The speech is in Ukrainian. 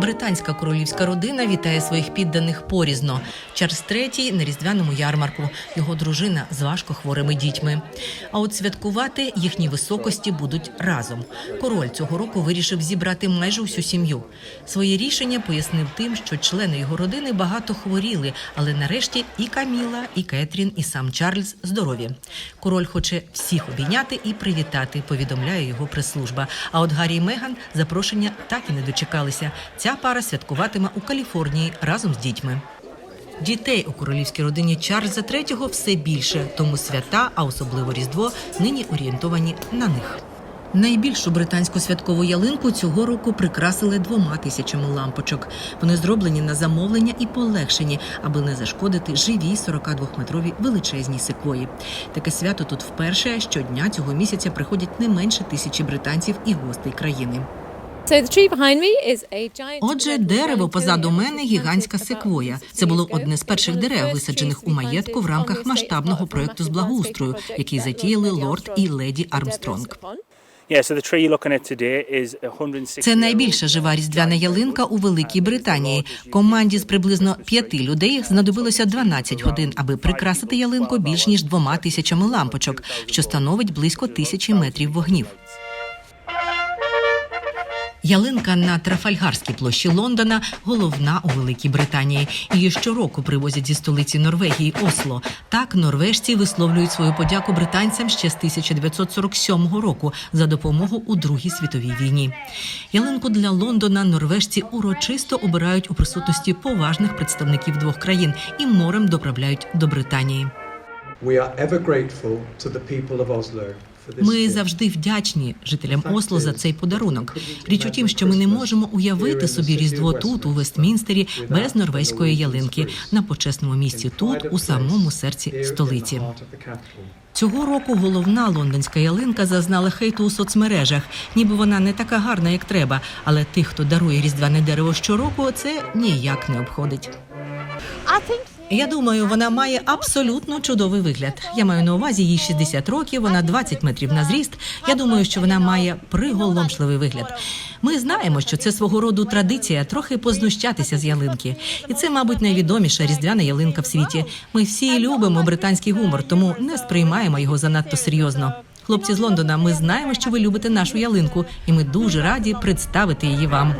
Британська королівська родина вітає своїх підданих порізно. Чарльз III на різдвяному ярмарку, його дружина з важкохворими дітьми. А от святкувати їхні високості будуть разом. Король цього року вирішив зібрати майже усю сім'ю. Своє рішення пояснив тим, що члени його родини багато хворіли, але нарешті і Каміла, і Кетрін, і сам Чарльз здорові. Король хоче всіх обійняти і привітати, повідомляє його прес-служба. А от Гаррі і Меган запрошення так і не дочекалися. Ця пара святкуватиме у Каліфорнії разом з дітьми. Дітей у королівській родині Чарльза III все більше, тому свята, а особливо Різдво, нині орієнтовані на них. Найбільшу британську святкову ялинку цього року прикрасили двома тисячами лампочок. Вони зроблені на замовлення і полегшені, аби не зашкодити живій 42-метровій величезній секвої. Таке свято тут вперше щодня цього місяця приходять не менше тисячі британців і гостей країни. So the tree behind me is a giant Отже, дерево позаду мене гігантська секвоя. Це було одне з перших дерев, висаджених у маєтку в рамках масштабного проекту з благоустрою, який затіяли лорд і леді Армстронг. Yeah, so the tree you're looking at today is 160 Це найбільша жива різдвяна ялинка у Великій Британії. Команді з приблизно п'яти людей знадобилося 12 годин, аби прикрасити ялинку більш ніж двома тисячами лампочок, що становить близько тисячі метрів вогнів. Ялинка на Трафальгарській площі Лондона головна у Великій Британії. Її щороку привозять зі столиці Норвегії Осло. Так норвежці висловлюють свою подяку британцям ще з 1947 року за допомогу у Другій світовій війні. Ялинку для Лондона норвежці урочисто обирають у присутності поважних представників двох країн і морем доправляють до Британії. Ми завжди вдячні жителям Осло за цей подарунок. Річ у тім, що ми не можемо уявити собі різдво тут, у Вестмінстері, без норвезької ялинки на почесному місці тут, у самому серці столиці. Цього року головна лондонська ялинка зазнала хейту у соцмережах, ніби вона не така гарна, як треба. Але тих, хто дарує різдвяне дерево щороку, це ніяк не обходить. Я думаю, вона має абсолютно чудовий вигляд. Я маю на увазі їй 60 років, вона 20 метрів на зріст. Я думаю, що вона має приголомшливий вигляд. Ми знаємо, що це свого роду традиція трохи познущатися з ялинки, і це, мабуть, найвідоміша різдвяна ялинка в світі. Ми всі любимо британський гумор, тому не сприймаємо його занадто серйозно. Хлопці з Лондона, ми знаємо, що ви любите нашу ялинку, і ми дуже раді представити її вам.